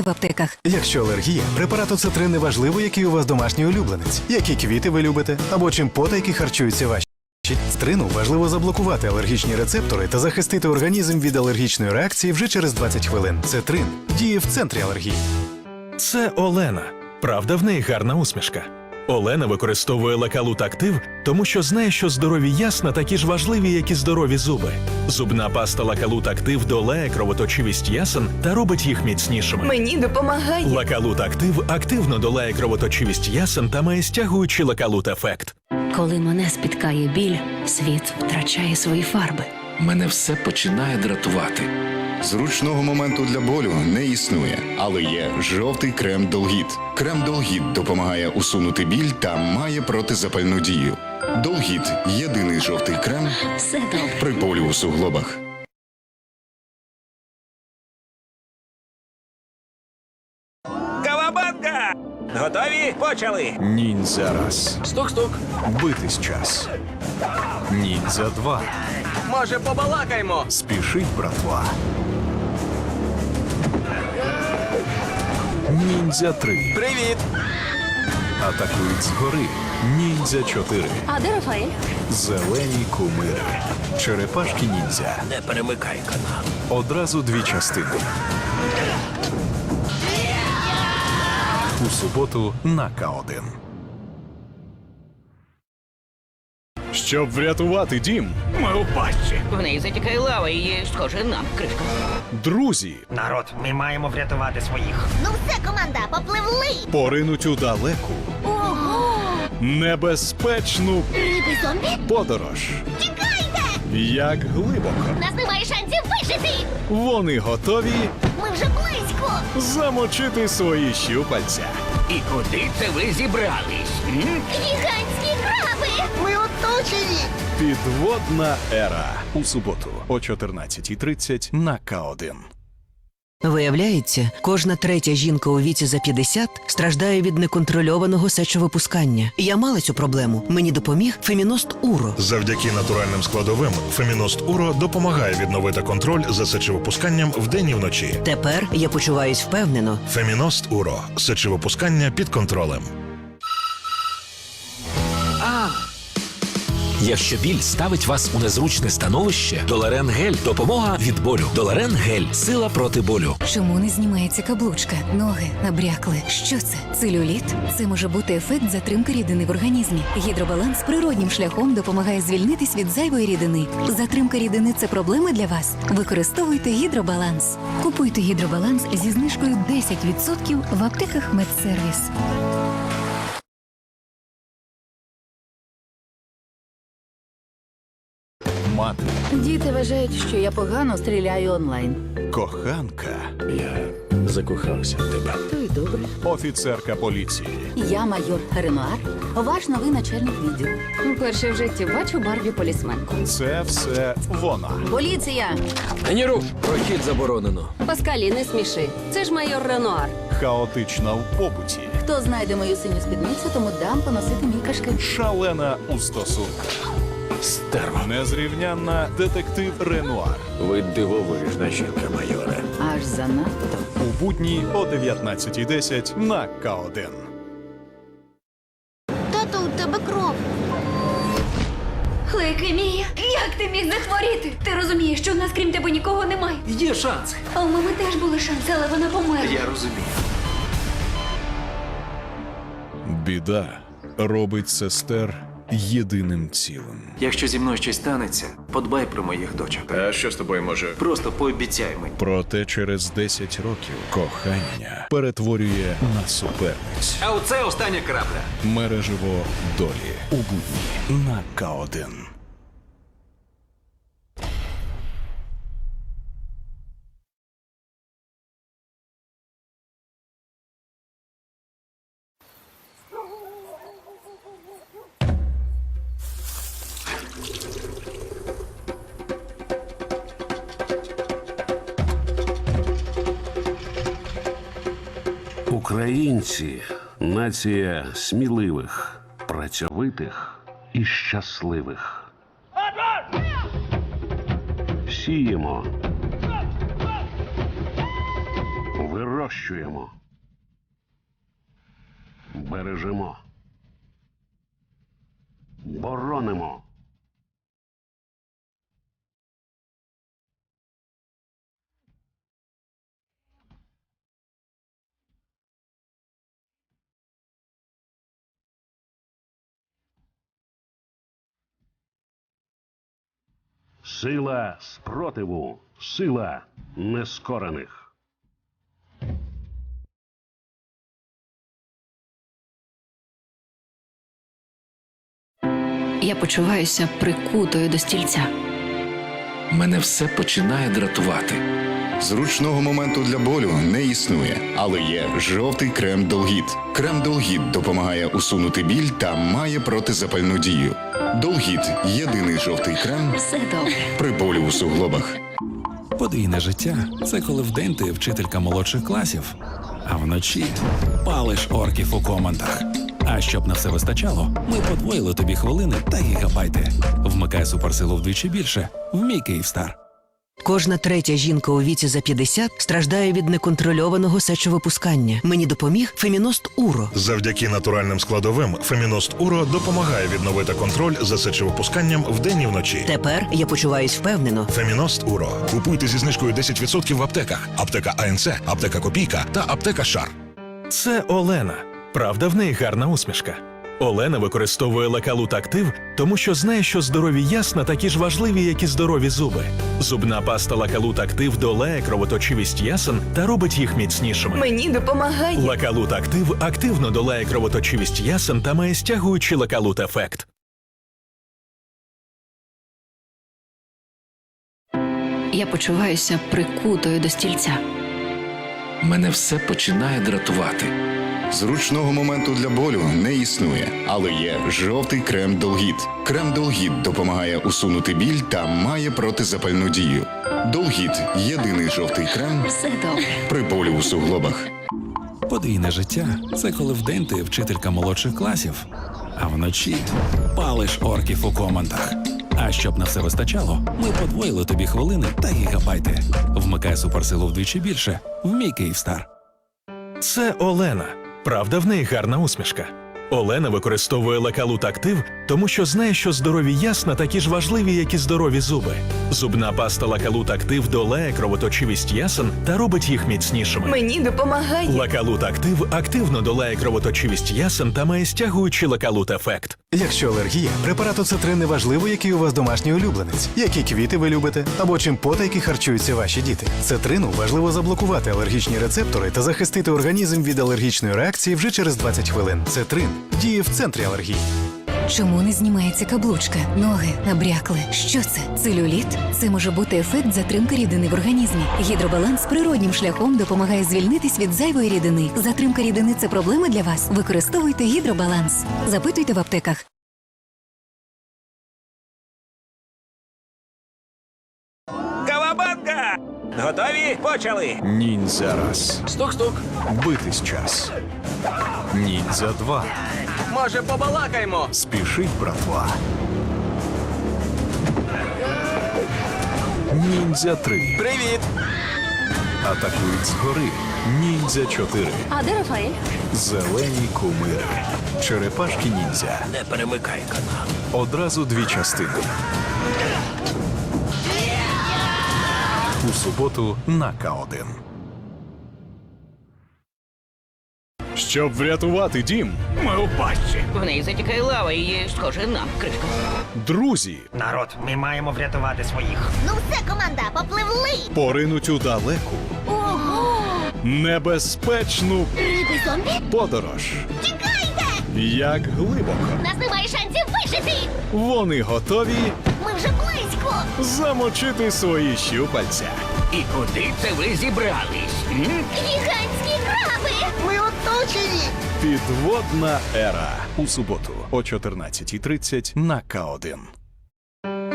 в аптеках. Якщо алергія, препарат оцетрин не важливо, який у вас домашній улюбленець, які квіти ви любите, або чим потайки харчуються ваші. Стрину важливо заблокувати алергічні рецептори та захистити організм від алергічної реакції вже через 20 хвилин. Цитрин діє в центрі алергії. Це Олена. Правда, в неї гарна усмішка. Олена використовує лекалут актив, тому що знає, що здорові ясна такі ж важливі, як і здорові зуби. Зубна паста Лакалут Актив долає кровоточивість ясен та робить їх міцнішими. Мені допомагає. Лакалут Актив активно долає кровоточивість ясен та має стягуючий лакалут ефект. Коли мене спіткає біль, світ втрачає свої фарби. Мене все починає дратувати. Зручного моменту для болю не існує, але є жовтий крем Долгіт. Крем Долгіт допомагає усунути біль та має протизапальну дію. Долгіт єдиний жовтий крем Все при болю у суглобах. Кавабанга! Готові? Почали! Ніндзя раз. Сток-сток. Битись час. Ніндзя 2. Може, побалакаємо? Спішить, братва. Ніндзя 3. Привіт! Атакують згори. Ніндзя 4. А де Рафаель? Зелені кумири. Черепашки ніндзя. Не перемикай канал. Одразу дві частини. У суботу на К1. Щоб врятувати дім, Ми у пащі. В неї затікає лава і схоже на кришку. друзі Народ, ми маємо врятувати своїх. Ну все, команда, попливли! поринуть у далеку, Ого! небезпечну Риби зомбі? подорож. Тікайте! Як глибоко Нас немає шансів вижити! вони готові Ми вже близько! замочити свої щупальця. І куди це ви зібрались? М? Гігантські краби! Ми оточені! Підводна ера у суботу о 14.30 на К1. Виявляється, кожна третя жінка у віці за 50 страждає від неконтрольованого сечовипускання. Я мала цю проблему. Мені допоміг Феміност Уро. Завдяки натуральним складовим Феміност Уро допомагає відновити контроль за сечовипусканням вдень і вночі. Тепер я почуваюсь впевнено. Феміност Уро сечовипускання під контролем. Якщо біль ставить вас у незручне становище, Доларен Гель допомога від болю. Доларен Гель сила проти болю. Чому не знімається каблучка? Ноги набрякли. Що це? Целюліт? Це може бути ефект затримки рідини в організмі. Гідробаланс природнім шляхом допомагає звільнитись від зайвої рідини. Затримка рідини це проблема для вас. Використовуйте гідробаланс. Купуйте гідробаланс зі знижкою 10% в аптеках Медсервіс. Діти вважають, що я погано стріляю онлайн. коханка, Я закохався в тебе. То й добре. офіцерка поліції. Я майор Ренуар, ваш новий начальник відділу. Перше в житті бачу Барбі полісменку. Це все вона. Поліція! Генеру, прохід заборонено. Паскалі, не сміши. Це ж майор Ренуар. Хаотична в побуті. Хто знайде мою синю спідницю, тому дам поносити мій кашкет. Шалена у стосунках. Стерва. Незрівнянна детектив Ренуар. Ви дивовижна жінка, майоре. Аж занадто. У будні о 19.10 на К1. Тато, у тебе кров! Лейкемія, як ти міг захворіти? Ти розумієш, що в нас крім тебе нікого немає. Є шанс. А у мами теж були шанси, але вона померла. Я розумію. Біда робить сестер єдиним цілим. Якщо зі мною щось станеться, подбай про моїх дочок. А що з тобою може? Просто пообіцяй мені. Проте через 10 років кохання перетворює на суперниць. А оце остання крапля. Мережево долі у будні на К1. Українці нація сміливих, працьовитих і щасливих. Сіємо. Вирощуємо. Бережемо. Боронимо. Сила спротиву, сила нескорених. Я почуваюся прикутою до стільця. Мене все починає дратувати. Зручного моменту для болю не існує, але є жовтий крем Долгіт. Крем Долгіт допомагає усунути біль та має протизапальну дію. Долгіт єдиний жовтий крем Все добре. при болі у суглобах. Подвійне життя це коли вдень ти вчителька молодших класів, а вночі палиш орків у командах. А щоб на все вистачало, ми подвоїли тобі хвилини та гігабайти. Вмикай суперсилу вдвічі більше в мій Київстар. Кожна третя жінка у віці за 50 страждає від неконтрольованого сечовипускання. Мені допоміг Феміност Уро. Завдяки натуральним складовим Феміност Уро допомагає відновити контроль за сечовипусканням вдень і вночі. Тепер я почуваюсь впевнено. Феміност Уро. Купуйте зі знижкою 10% в аптеках. Аптека АНЦ, аптека Копійка та аптека Шар. Це Олена. Правда, в неї гарна усмішка. Олена використовує лекалут актив, тому що знає, що здорові ясна такі ж важливі, як і здорові зуби. Зубна паста лакалут актив долає кровоточивість ясен та робить їх міцнішими. Мені допомагає. Лакалут актив активно долає кровоточивість ясен та має стягуючий лакалут ефект. Я почуваюся прикутою до стільця. Мене все починає дратувати. Зручного моменту для болю не існує, але є жовтий крем Долгіт. Крем Долгіт допомагає усунути біль та має протизапальну дію. Долгіт єдиний жовтий крем Все добре. при болі у суглобах. Подвійне життя це коли вдень ти вчителька молодших класів, а вночі палиш орків у командах. А щоб на все вистачало, ми подвоїли тобі хвилини та гігабайти. Вмикай суперсилу вдвічі більше в мій Київстар. Це Олена. Правда, в неї гарна усмішка. Олена використовує лекалут актив, тому що знає, що здорові ясна такі ж важливі, як і здорові зуби. Зубна паста лакалут актив долає кровоточивість ясен та робить їх міцнішими. Мені допомагає. Лакалут актив активно долає кровоточивість ясен та має стягуючий лакалут ефект. Якщо алергія, препарат оцетрин не важливо, який у вас домашній улюбленець, які квіти ви любите, або чим потайки харчуються ваші діти. Цетрину важливо заблокувати алергічні рецептори та захистити організм від алергічної реакції вже через 20 хвилин. Цетрин діє в центрі алергії. Чому не знімається каблучка? Ноги набрякли. Що це? Целюліт? Це може бути ефект затримки рідини в організмі. Гідробаланс природнім шляхом допомагає звільнитись від зайвої рідини. Затримка рідини це проблема для вас. Використовуйте гідробаланс. Запитуйте в аптеках. Кавабанга! Готові? Почали! Ніндзя раз. Стук-стук. Битись час. Ніндзя два. Може, побалакаємо? Спішить, братва. Ніндзя 3. Привіт! Атакують згори. Ніндзя 4. А де Рафаель? Зелені кумири. Черепашки ніндзя. Не перемикай канал. Одразу дві частини. У суботу на К1. Щоб врятувати дім, Ми у пащі. В неї затікає лава і схоже на кришка. друзі Народ, ми маємо врятувати своїх. Ну все, команда, попливли. поринуть у далеку, Ого! небезпечну Риби зомбі? подорож. Тікайте! Як глибоко Нас немає шансів вижити! вони готові Ми вже близько! замочити свої щупальця. І куди це ви зібрались? М? Гігантські! Ми! Підводна ера у суботу о 14.30 на К1.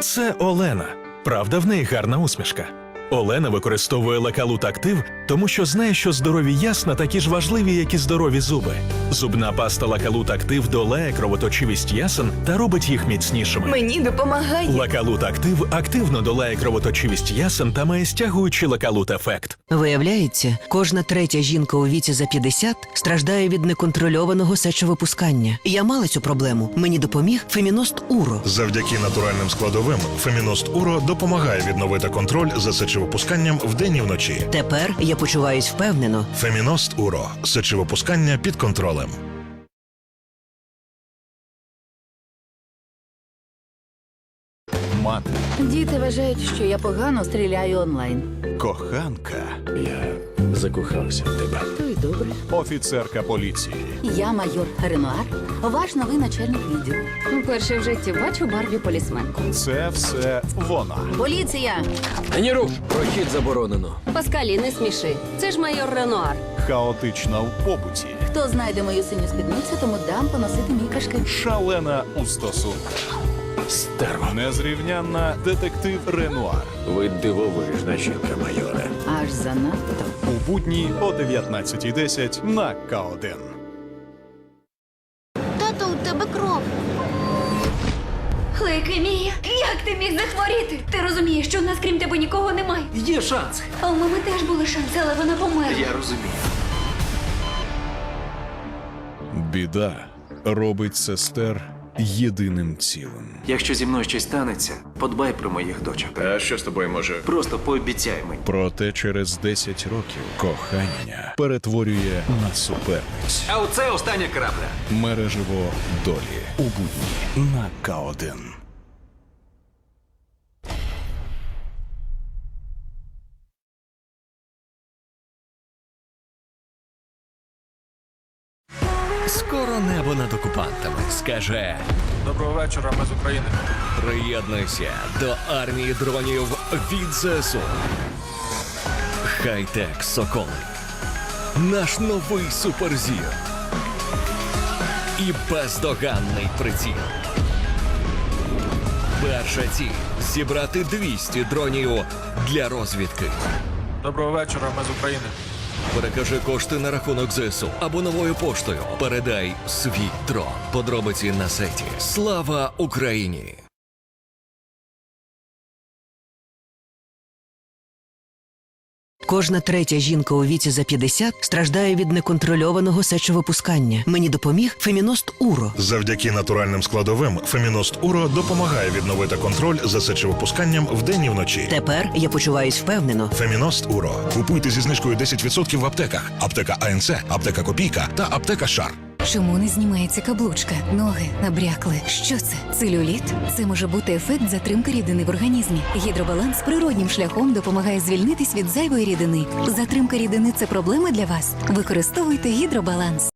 Це Олена. Правда, в неї гарна усмішка. Олена використовує лекалут актив, тому що знає, що здорові ясна такі ж важливі, як і здорові зуби. Зубна паста Лакалут Актив долає кровоточивість ясен та робить їх міцнішими. Мені допомагає. Лакалут Актив активно долає кровоточивість ясен та має стягуючий лакалут ефект. Виявляється, кожна третя жінка у віці за 50 страждає від неконтрольованого сечовипускання. Я мала цю проблему. Мені допоміг Феміност Уро. Завдяки натуральним складовим Феміност Уро допомагає відновити контроль за сечовипусканням вдень і вночі. Тепер я почуваюсь впевнено. Феміност Уро сечовипускання під контролем. Мати, Діти вважають, що я погано стріляю онлайн. коханка, Я закохався в тебе. То й добре. офіцерка поліції. Я майор Ренуар, ваш новий начальник відділу. Вперше в житті бачу Барбі полісменку. Це все вона. Поліція! Ані руш! Прохід заборонено. Паскалі, не сміши. Це ж майор Ренуар. Хаотична в побуті. Хто знайде мою синю спідницю, тому дам поносити мій кашкет. Шалена у стосунках. Стерва. Незрівнянна детектив Ренуар. Ви дивовижна жінка, майоре. Аж занадто. У будні о 19.10 на К1. Тату, у тебе кров. Лейкемія, як ти міг захворіти? Ти розумієш, що в нас крім тебе нікого немає. Є шанс. А у мами теж були шанси, але вона померла. Я розумію. Біда робить сестер єдиним цілим. Якщо зі мною щось станеться, подбай про моїх дочок. А що з тобою може? Просто пообіцяй мені. Проте через 10 років кохання перетворює на суперниць. А оце остання крапля. Мережево долі у будні на К1. Скоро небо над окупантами скаже. Доброго вечора, ми з України. Приєднуйся до армії дронів від ЗСУ. Хай-тек Соколи. Наш новий суперзір. І бездоганний приціл. Перша ціль зібрати 200 дронів для розвідки. Доброго вечора, ми з України. Перекажи кошти на рахунок ЗСУ або новою поштою. Передай свій дрон. Подробиці на сайті. Слава Україні! Кожна третя жінка у віці за 50 страждає від неконтрольованого сечовипускання. Мені допоміг Феміност Уро. Завдяки натуральним складовим Феміност Уро допомагає відновити контроль за сечовипусканням вдень і вночі. Тепер я почуваюсь впевнено. Феміност Уро. Купуйте зі знижкою 10% в аптеках. Аптека АНЦ, аптека Копійка та аптека Шар. Чому не знімається каблучка? Ноги набрякли. Що це? Целюліт? Це може бути ефект затримки рідини в організмі. Гідробаланс природнім шляхом допомагає звільнитись від зайвої рідини. Затримка рідини це проблема для вас. Використовуйте гідробаланс.